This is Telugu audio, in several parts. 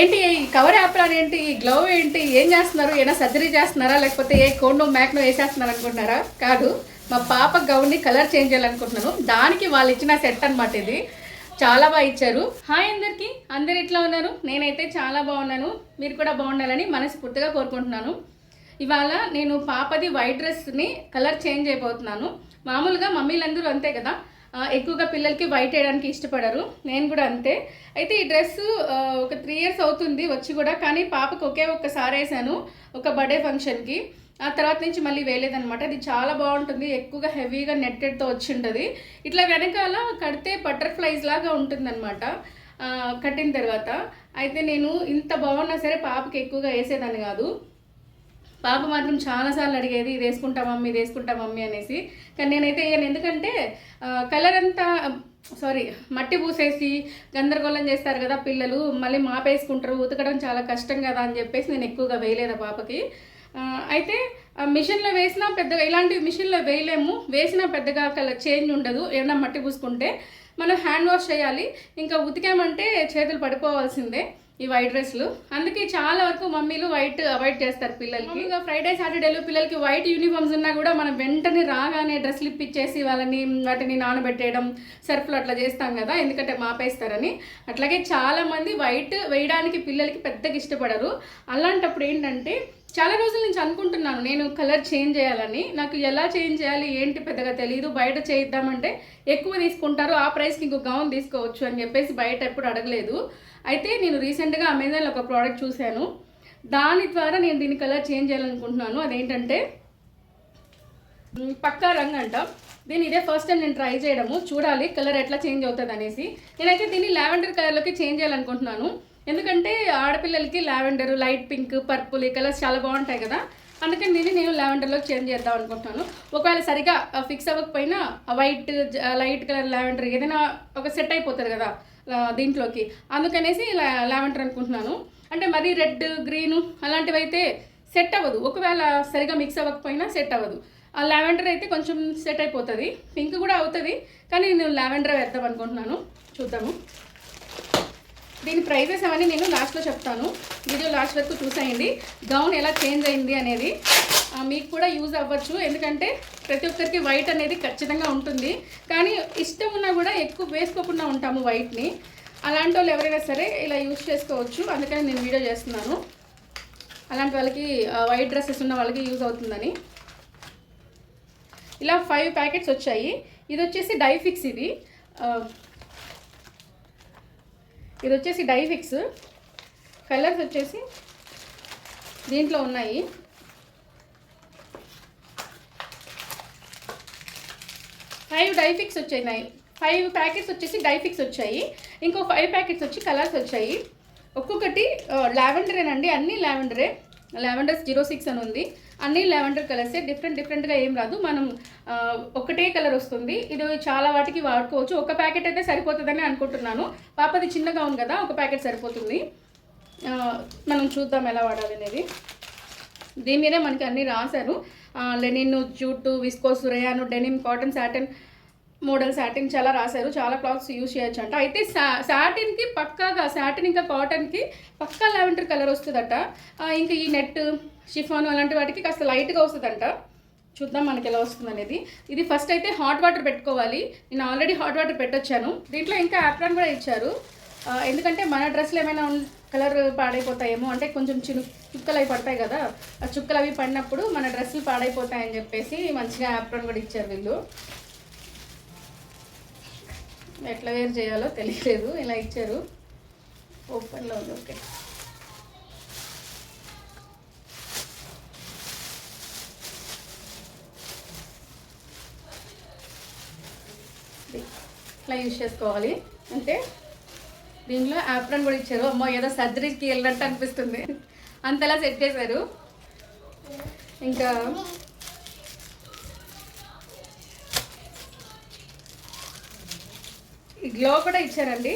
ఏంటి ఈ కవర్ యాప్రాన్ ఏంటి? ఈ గ్లౌ ఏంటి? ఏం చేస్తున్నారు? ఏమైనా సర్జరీ చేస్తున్నారా? లేకపోతే ఏ కోండో మ్యాక్నో వేసేస్తున్నారు అనుకుంటున్నారా? కాదు. మా పాప గౌన్ని కలర్ చేంజ్ చేయాలనుకుంటున్నాను. దానికి వాళ్ళు ఇచ్చిన సెట్ అనమాట ఇది. చాలా బాగా ఇచ్చారు. హాయ్ అందరికీ. అందరు ఇట్లా ఉన్నారు? నేనైతే చాలా బాగున్నాను. మీరు కూడా బాగుండాలని మనస్ఫూర్తిగా కోరుకుంటున్నాను. ఇవాళ నేను పాపది వైట్ డ్రెస్ని కలర్ చేంజ్ అయిపోతున్నాను. మామూలుగా మమ్మీలందరూ అంతే కదా. ఎక్కువగా పిల్లలకి వైట్ వేయడానికి ఇష్టపడరు. నేను కూడా అంతే. అయితే ఈ డ్రెస్ ఒక త్రీ ఇయర్స్ అవుతుంది వచ్చి కూడా కానీ పాపకు ఒకే ఒక్కసారి వేసాను ఒక బర్త్డే ఫంక్షన్కి. ఆ తర్వాత నుంచి మళ్ళీ వేయలేదనమాట అది చాలా బాగుంటుంది. ఎక్కువగా హెవీగా నెట్టెడ్తో వచ్చి ఉంటుంది. ఇట్లా వెనకాల కడితే బటర్ఫ్లైస్ లాగా ఉంటుందన్నమాట కట్టిన తర్వాత. అయితే నేను ఇంత బాగున్నా సరే పాపకి ఎక్కువగా వేసేదాన్ని కాదు. పాప మాత్రం చాలాసార్లు అడిగేది ఇది వేసుకుంటా మమ్మీ ఇది వేసుకుంటా మమ్మీ అనేసి. కానీ నేనైతే వేయను ఎందుకంటే కలర్ అంతా సారీ మట్టి పూసేసి గందరగోళం చేస్తారు కదా పిల్లలు మళ్ళీ మాపేసుకుంటారు ఉతకడం చాలా కష్టం కదా అని చెప్పేసి నేను ఎక్కువగా వేయలేదు ఆ పాపకి. అయితే ఆ మిషన్లో వేసినా పెద్దగా ఇలాంటి మిషన్లో వేయలేము. వేసినా పెద్దగా కలర్ చేంజ్ ఉండదు. ఏమన్నా మట్టి పూసుకుంటే మనం హ్యాండ్ వాష్ చేయాలి. ఇంకా ఉతికామంటే చేతులు పడిపోవాల్సిందే. ఈ వైట్ డ్రెస్లు అందుకే చాలా వరకు మమ్మీలు వైట్ అవాయిడ్ చేస్తారు పిల్లలకి. ఇంకా ఫ్రైడే సాటర్డేలు పిల్లలకి వైట్ యూనిఫామ్స్ ఉన్నా కూడా మనం వెంటనే రాగానే డ్రెస్లు ఇప్పించేసి వాళ్ళని వాటిని నానబెట్టేయడం సర్ఫ్లు అట్లా చేస్తాం కదా ఎందుకంటే మాపేస్తారని. అట్లాగే చాలా మంది వైట్ వేయడానికి పిల్లలకి పెద్దగా ఇష్టపడరు. అలాంటప్పుడు ఏంటంటే చాలా రోజుల నుంచి అనుకుంటున్నాను నేను కలర్ చేంజ్ చేయాలని. నాకు ఎలా చేంజ్ చేయాలి ఏంటి పెద్దగా తెలియదు బయట చేయిద్దామంటే ఎక్కువ తీసుకుంటారు ఆ ప్రైస్కి ఇంకో గౌన్ తీసుకోవచ్చు అని చెప్పేసి బయట ఎప్పుడు అడగలేదు. అయితే నేను రీసెంట్గా అమెజాన్లో ఒక ప్రోడక్ట్ చూశాను. దాని ద్వారా నేను దీని కలర్ చేంజ్ చేయాలనుకుంటున్నాను. అదేంటంటే పక్కా రంగు అంట. దీని ఇదే ఫస్ట్ టైం నేను ట్రై చేయడము. చూడాలి కలర్ ఎట్లా చేంజ్ అవుతుంది అనేసి. నేనైతే దీన్ని లావెండర్ కలర్లోకి చేంజ్ చేయాలనుకుంటున్నాను. ఎందుకంటే ఆడపిల్లలకి లావెండర్ లైట్ పింక్ పర్పుల్ ఈ కలర్స్ చాలా బాగుంటాయి కదా. అందుకని దీన్ని నేను లావెండర్లోకి చేంజ్ చేద్దాం అనుకుంటున్నాను. ఒకవేళ సరిగా ఫిక్స్ అవ్వకపోయినా వైట్ లైట్ కలర్ లావెండర్ ఏదైనా ఒక సెట్ అయిపోతుంది కదా దీంట్లోకి. అందుకనేసి లావెండర్ అనుకుంటున్నాను. అంటే మరీ రెడ్ గ్రీన్ అలాంటివి అయితే సెట్ అవ్వదు. ఒకవేళ సరిగా మిక్స్ అవ్వకపోయినా సెట్ అవ్వదు. ఆ లావెండర్ అయితే కొంచెం సెట్ అయిపోతుంది. పింక్ కూడా అవుతుంది. కానీ నేను లావెండర్ వేద్దాం అనుకుంటున్నాను. చూద్దాము. దీని ప్రైజెస్ అవన్నీ నేను లాస్ట్లో చెప్తాను. వీడియో లాస్ట్ వరకు చూసేయండి. గౌన్ ఎలా చేంజ్ అయింది అనేది మీకు కూడా యూజ్ అవ్వచ్చు. ఎందుకంటే ప్రతి ఒక్కరికి వైట్ అనేది ఖచ్చితంగా ఉంటుంది. కానీ ఇష్టం ఉన్నా కూడా ఎక్కువ వేసుకోకుండా ఉంటాము వైట్ని అలాంటి వాళ్ళు ఎవరైనా సరే ఇలా యూజ్ చేసుకోవచ్చు. అందుకని నేను వీడియో చేస్తున్నాను. అలాంటి వాళ్ళకి వైట్ డ్రెస్సెస్ ఉన్న వాళ్ళకి యూజ్ అవుతుందని. ఇలా ఫైవ్ ప్యాకెట్స్ వచ్చాయి. ఇది వచ్చేసి డైఫిక్స్ ఇది. ఇది వచ్చేసి డైఫిక్స్ కలర్స్ వచ్చేసి దీంట్లో ఉన్నాయి. ఫైవ్ డైఫిక్స్ వచ్చాయి ఫైవ్ ప్యాకెట్స్ వచ్చేసి డైఫిక్స్ వచ్చాయి. ఇంకో ఫైవ్ ప్యాకెట్స్ వచ్చి కలర్స్ వచ్చాయి. ఒక్కొక్కటి లావెండరేనండి. అన్నీ లావెండరే. లావెండర్స్ జీరో సిక్స్ అని ఉంది. అన్ని లెవెండర్ కలర్సే డిఫరెంట్ డిఫరెంట్గా ఏం రాదు. మనం ఒకటే కలర్ వస్తుంది. ఇది చాలా వాటికి వాడుకోవచ్చు. ఒక ప్యాకెట్ అయితే సరిపోతుందని అనుకుంటున్నాను. పాపది చిన్నగా ఉంది కదా ఒక ప్యాకెట్ సరిపోతుంది. మనం చూద్దాం ఎలా వాడాలి అనేది. దీని మీదే మనకి అన్నీ రాశారు. Linen jute viscose rayon denim cotton satin modal satin చాలా రాశారు. చాలా క్లాత్స్ యూజ్ చేయొచ్చు అంట అయితే సా సాటిన్కి పక్కాగా శాటిన్ ఇంకా కాటన్కి పక్కా లావెండర్ కలర్ వస్తుందట. ఇంకా ఈ నెట్ షిఫాన్ అలాంటి వాటికి కాస్త లైట్గా వస్తుందంట. చూద్దాం మనకి ఎలా వస్తుంది అనేది ఇది ఫస్ట్ అయితే హాట్ వాటర్ పెట్టుకోవాలి. నేను ఆల్రెడీ హాట్ వాటర్ పెట్టొచ్చాను. దీంట్లో ఇంకా యాప్రాన్ కూడా ఇచ్చారు. ఎందుకంటే మన డ్రెస్సులు ఏమైనా కలర్ పాడైపోతాయేమో అంటే కొంచెం చిను చుక్కలు అవి పడతాయి కదా. ఆ చుక్కలు అవి పడినప్పుడు మన డ్రెస్సులు పాడైపోతాయని చెప్పేసి మంచిగా యాప్రాన్ కూడా ఇచ్చారు వీళ్ళు. ఎట్లా వేరు చేయాలో తెలియలేదు. ఇలా ఇచ్చారు. ఓపెన్లో ఉంది. ఓకే ఇట్లా యూజ్ చేసుకోవాలి. అంటే దీంట్లో యాప్రాన్ కూడా ఇచ్చారు. అమ్మో ఏదో సర్జరీకి వెళ్ళినట్టు అనిపిస్తుంది. అంతలా సెట్ చేశారు. ఇంకా ఈ గ్లో కూడా ఇచ్చారండి.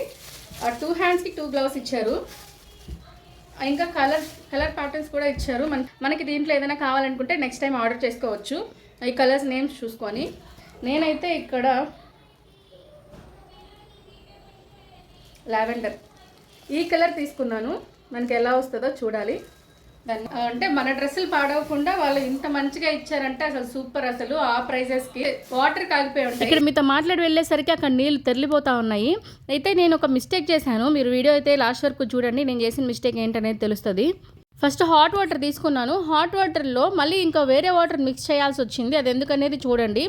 ఆ టూ హ్యాండ్స్కి టూ గ్లౌస్ ఇచ్చారు. ఇంకా కలర్ కలర్ ప్యాటర్న్స్ కూడా ఇచ్చారు. మన మనకి దీంట్లో ఏదైనా కావాలనుకుంటే నెక్స్ట్ టైం ఆర్డర్ చేసుకోవచ్చు. ఈ కలర్స్ నేమ్స్ చూసుకొని. నేనైతే ఇక్కడ లావెండర్ ఈ కలర్ తీసుకున్నాను. మనకి ఎలా వస్తుందో చూడాలి. దాన్ని. అంటే మన డ్రెస్సులు పాడవకుండా వాళ్ళు ఇంత మంచిగా ఇచ్చారంటే అసలు సూపర్ అసలు ఆ ప్రైజెస్కి వాటర్ కాగిపోయి ఉంటాయి. ఇక్కడ మీతో మాట్లాడి వెళ్ళేసరికి అక్కడ నీళ్ళు తెరిలిపోతా ఉన్నాయి. అయితే నేను ఒక మిస్టేక్ చేశాను. మీరు వీడియో అయితే లాస్ట్ వరకు చూడండి. నేను చేసిన మిస్టేక్ ఏంటనేది తెలుస్తుంది. ఫస్ట్ హాట్ వాటర్ తీసుకున్నాను. హాట్ వాటర్లో మళ్ళీ ఇంకా వేరే వాటర్ మిక్స్ చేయాల్సి వచ్చింది. అది ఎందుకనేది చూడండి.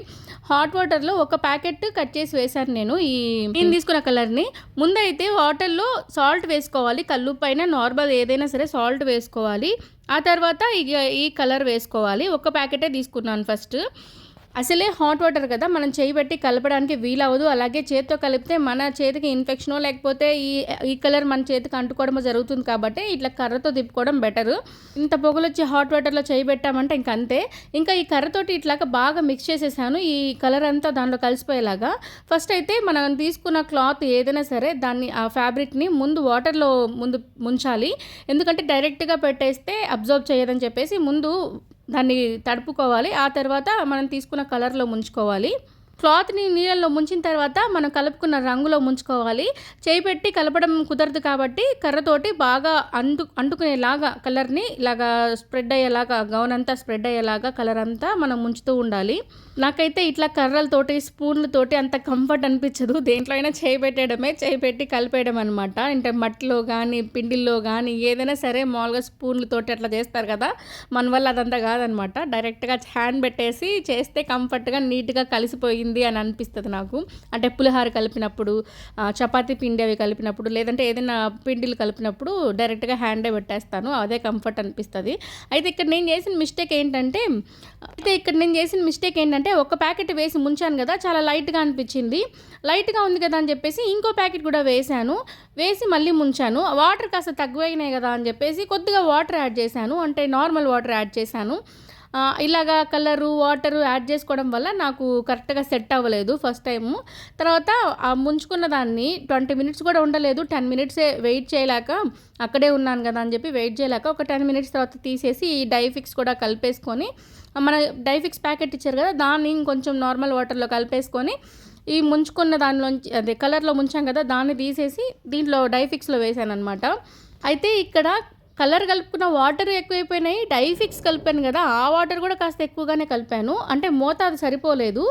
హాట్ వాటర్లో ఒక ప్యాకెట్ కట్ చేసి వేశాను నేను ఈ నేను తీసుకున్న కలర్ని. ముందైతే వాటర్లో సాల్ట్ వేసుకోవాలి. కళ్ళు పైన నార్మల్ ఏదైనా సరే సాల్ట్ వేసుకోవాలి. ఆ తర్వాత ఇక ఈ కలర్ వేసుకోవాలి. ఒక ప్యాకెటే తీసుకున్నాను ఫస్ట్. అసలే హాట్ వాటర్ కదా మనం చేయి పెట్టి కలపడానికి వీలవదు అలాగే చేతితో కలిపితే మన చేతికి ఇన్ఫెక్షనో లేకపోతే ఈ ఈ కలర్ మన చేతికి అంటుకోవడమో జరుగుతుంది కాబట్టి ఇట్లా కర్రతో తిప్పుకోవడం బెటర్. ఇంత పొగలు వచ్చి హాట్ వాటర్లో చేయి పెట్టామంటే ఇంక అంతే. ఇంకా ఈ కర్రతోటి ఇట్లాగా బాగా మిక్స్ చేసేసాను. ఈ కలర్ అంతా దాంట్లో కలిసిపోయేలాగా. ఫస్ట్ అయితే మనం తీసుకున్న క్లాత్ ఏదైనా సరే దాన్ని ఆ ఫ్యాబ్రిక్ని ముందు వాటర్లో ముందు ముంచాలి. ఎందుకంటే డైరెక్ట్గా పెట్టేస్తే అబ్జర్వ్ చేయదని చెప్పేసి ముందు దాన్ని తడుపుకోవాలి. ఆ తర్వాత మనం తీసుకున్న కలర్లో ముంచుకోవాలి. క్లాత్ని నీళ్ళల్లో ముంచిన తర్వాత మనం కలుపుకున్న రంగులో ముంచుకోవాలి. చేయి పెట్టి కలపడం కుదరదు కాబట్టి కర్రతోటి బాగా అంటు అంటుకునేలాగా కలర్ని ఇలాగా స్ప్రెడ్ అయ్యేలాగా గౌన్ అంతా స్ప్రెడ్ అయ్యేలాగా కలర్ అంతా మనం ముంచుతూ ఉండాలి. నాకైతే ఇట్లా కర్రలతోటి స్పూన్లతోటి అంత కంఫర్ట్ అనిపించదు. దేంట్లో అయినా చేయి పెట్టడమే చేయి పెట్టి కలిపేయడం అనమాట అంటే మట్టిలో కానీ పిండిల్లో కానీ ఏదైనా సరే మామూలుగా స్పూన్లతోటి అట్లా చేస్తారు కదా మన వల్ల అదంతా కాదనమాట డైరెక్ట్గా హ్యాండ్ పెట్టేసి చేస్తే కంఫర్ట్గా నీట్గా కలిసిపోయింది అని అనిపిస్తుంది నాకు. అంటే పులిహార కలిపినప్పుడు చపాతి చపాతీ పిండి అవి కలిపినప్పుడు లేదంటే ఏదైనా పిండిలు కలిపినప్పుడు డైరెక్ట్గా హ్యాండే పెట్టేస్తాను. అదే కంఫర్ట్ అనిపిస్తుంది. అయితే ఇక్కడ నేను చేసిన మిస్టేక్ ఏంటంటే అయితే ఇక్కడ నేను చేసిన మిస్టేక్ ఏంటంటే ఒక ప్యాకెట్ వేసి ముంచాను కదా చాలా లైట్గా అనిపించింది. లైట్గా ఉంది కదా అని చెప్పేసి ఇంకో ప్యాకెట్ కూడా వేశాను వేసి మళ్ళీ ముంచాను. వాటర్ కాస్త తక్కువైనాయి కదా అని చెప్పేసి కొద్దిగా వాటర్ యాడ్ చేశాను. అంటే నార్మల్ వాటర్ యాడ్ చేశాను. ఇలాగా కలరు వాటరు యాడ్ చేసుకోవడం వల్ల నాకు కరెక్ట్గా సెట్ అవ్వలేదు ఫస్ట్ టైము. తర్వాత ఆ ముంచుకున్న దాన్ని ట్వంటీ మినిట్స్ కూడా ఉండలేదు. టెన్ మినిట్సే వెయిట్ చేయలేక అక్కడే ఉన్నాను కదా అని చెప్పి వెయిట్ చేయలేక ఒక టెన్ మినిట్స్ తర్వాత తీసేసి ఈ డైఫిక్స్ కూడా కలిపేసుకొని మన డైఫిక్స్ ప్యాకెట్ ఇచ్చారు కదా దాన్ని ఇంకొంచెం నార్మల్ వాటర్లో కలిపేసుకొని ఈ ముంచుకున్న దానిలోంచి అదే కలర్లో ముంచాం కదా దాన్ని తీసేసి దీంట్లో డైఫిక్స్లో వేసాను అనమాట అయితే ఇక్కడ కలర్ కలుపుకున్న వాటర్ ఎక్కువైపోయినాయి డైఫిక్స్ కలిపాను కదా ఆ వాటర్ కూడా కాస్త ఎక్కువగానే కలిపాను. అంటే మోతాదు సరిపోలేదు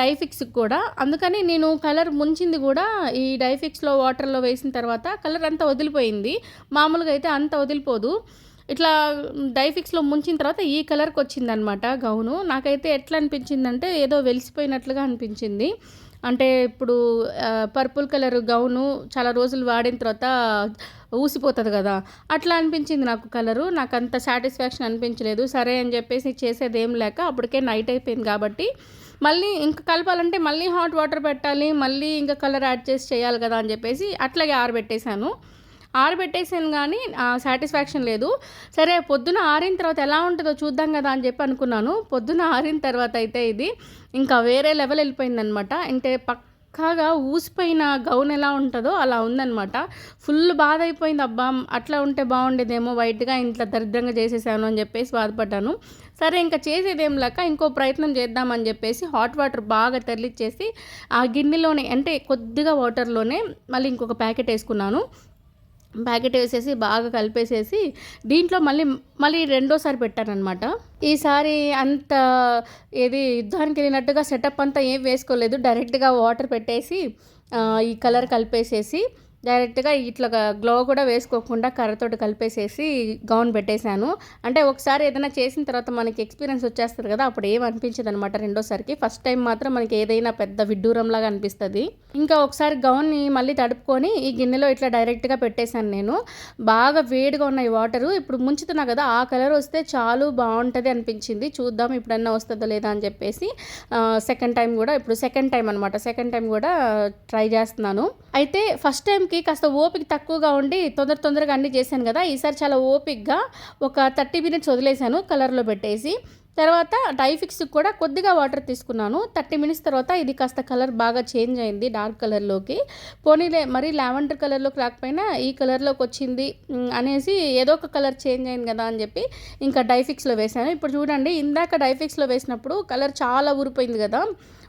డైఫిక్స్కి కూడా. అందుకని నేను కలర్ ముంచింది కూడా ఈ డైఫిక్స్లో వాటర్లో వేసిన తర్వాత కలర్ అంతా వదిలిపోయింది. మామూలుగా అయితే అంత వదిలిపోదు. ఇట్లా డైఫిక్స్లో ముంచిన తర్వాత ఈ కలర్కి వచ్చిందనమాట గౌను. నాకైతే ఎట్లా అనిపించిందంటే ఏదో వెలిసిపోయినట్లుగా అనిపించింది. అంటే ఇప్పుడు పర్పుల్ కలర్ గౌను చాలా రోజులు వాడిన తర్వాత ఊసిపోతుంది కదా. అట్లా అనిపించింది నాకు కలరు నాకు అంత సాటిస్ఫాక్షన్ అనిపించలేదు. సరే అని చెప్పేసి చేసేది ఏం లేక అప్పటికే నైట్ అయిపోయింది కాబట్టి మళ్ళీ ఇంకా కలపాలంటే మళ్ళీ హాట్ వాటర్ పెట్టాలి మళ్ళీ ఇంకా కలర్ యాడ్ చేసి చేయాలి కదా అని చెప్పేసి అట్లాగే ఆరబెట్టేశాను. ఆరబెట్టేసాను కానీ సాటిస్ఫాక్షన్ లేదు. సరే పొద్దున ఆరిన తర్వాత ఎలా ఉంటుందో చూద్దాం కదా అని చెప్పి అనుకున్నాను. పొద్దున ఆరిన తర్వాత అయితే ఇది ఇంకా వేరే లెవెల్ వెళ్ళిపోయిందనమాట. అంటే పక్కాగా ఊసిపోయిన గౌన్ ఎలా ఉంటుందో అలా ఉందనమాట. ఫుల్ బాధ అయిపోయింది. అబ్బా అట్లా ఉంటే బాగుండేదేమో వైట్గా ఇంట్లో దరిద్రంగా చేసేసాను అని చెప్పేసి బాధపడ్డాను. సరే ఇంకా చేసేదేం లేక ఇంకో ప్రయత్నం చేద్దామని చెప్పేసి హాట్ వాటర్ బాగా తరలిచ్చేసి ఆ గిన్నెలోనే అంటే కొద్దిగా వాటర్లోనే మళ్ళీ ఇంకొక ప్యాకెట్ వేసుకున్నాను. ప్యాకెట్ వేసేసి బాగా కలిపేసేసి దీంట్లో మళ్ళీ మళ్ళీ రెండోసారి పెట్టానమాట ఈసారి అంత ఏది యుద్ధానికి వెళ్ళినట్టుగా సెటప్ అంతా ఏం వేసుకోలేదు. డైరెక్ట్గా వాటర్ పెట్టేసి ఈ కలర్ కలిపేసేసి డైరెక్ట్గా ఇట్లా గ్లో కూడా వేసుకోకుండా కర్రతోటి కలిపేసేసి గౌన్ పెట్టేశాను. అంటే ఒకసారి ఏదైనా చేసిన తర్వాత మనకి ఎక్స్పీరియన్స్ వచ్చేస్తుంది కదా అప్పుడు ఏం అనిపించదు అనమాట రెండోసారికి. ఫస్ట్ టైం మాత్రం మనకి ఏదైనా పెద్ద విడ్డూరంలాగా అనిపిస్తుంది. ఇంకా ఒకసారి గౌన్ని మళ్ళీ తడుపుకొని ఈ గిన్నెలో ఇట్లా డైరెక్ట్గా పెట్టేశాను నేను. బాగా వేడిగా ఉన్నాయి వాటరు. ఇప్పుడు ముంచుతున్నా కదా ఆ కలర్ వస్తే చాలు బాగుంటుంది అనిపించింది. చూద్దాం ఇప్పుడన్నా వస్తుందో లేదా అని చెప్పేసి సెకండ్ టైం కూడా ఇప్పుడు సెకండ్ టైం అనమాట సెకండ్ టైం కూడా ట్రై చేస్తున్నాను. అయితే ఫస్ట్ టైంకి కాస్త ఓపిక తక్కువగా ఉండి తొందర తొందరగా అన్నీ చేశాను కదా ఈసారి చాలా ఓపిక్గా ఒక థర్టీ మినిట్స్ వదిలేశాను కలర్లో పెట్టేసి. తర్వాత డైఫిక్స్ కూడా కొద్దిగా వాటర్ తీసుకున్నాను. థర్టీ మినిట్స్ తర్వాత ఇది కాస్త కలర్ బాగా చేంజ్ అయింది డార్క్ కలర్లోకి. పోనీలే మరీ లావెండర్ కలర్లోకి రాకపోయినా ఈ కలర్లోకి వచ్చింది అనేసి ఏదో ఒక కలర్ చేంజ్ అయింది కదా అని చెప్పి ఇంకా డైఫిక్స్లో వేసాను. ఇప్పుడు చూడండి ఇందాక డైఫిక్స్లో వేసినప్పుడు కలర్ చాలా ఊరిపోయింది కదా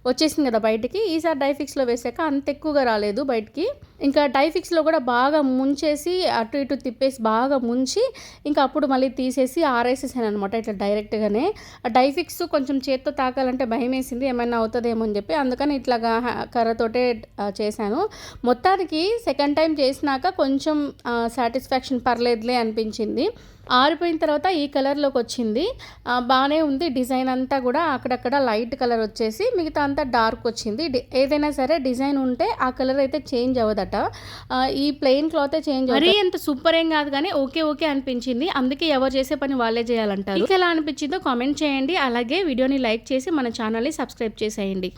వచ్చేసింది కదా బయటికి. ఈసారి డైఫిక్స్లో వేసాక అంత ఎక్కువగా రాలేదు బయటికి. ఇంకా డైఫిక్స్లో కూడా బాగా ముంచేసి అటు ఇటు తిప్పేసి బాగా ముంచి ఇంకా అప్పుడు మళ్ళీ తీసేసి ఆరేసేసాను అనమాట ఇట్లా డైరెక్ట్గానే. ఆ డైఫిక్స్ కొంచెం చేత్తో తాకాలంటే భయం వేసింది ఏమైనా అవుతుందేమో అని చెప్పి. అందుకని ఇట్లాగా కర్రతోటే చేశాను. మొత్తానికి సెకండ్ టైం చేసినాక కొంచెం సాటిస్ఫాక్షన్ పర్లేదులే అనిపించింది. ఆరిపోయిన తర్వాత ఈ కలర్లోకి వచ్చింది బాగానే ఉంది. డిజైన్ అంతా కూడా అక్కడక్కడ లైట్ కలర్ వచ్చేసి మిగతా అంతా డార్క్ వచ్చింది. ఏదైనా సరే డిజైన్ ఉంటే ఆ కలర్ అయితే చేంజ్ అవ్వదట. ఆ, ఈ ప్లెయిన్ క్లాత్ చేంజ్ మరీ ఎంత సూపర్ ఏం కాదు కానీ ఓకే ఓకే అనిపించింది. అందుకే ఎవరు చేసే పని వాళ్ళే చేయాలంటారు. మీకు ఎలా అనిపించిందో కామెంట్ చేయండి. అలాగే వీడియోని లైక్ చేసి మన ఛానల్ని సబ్స్క్రైబ్ చేసేయండి.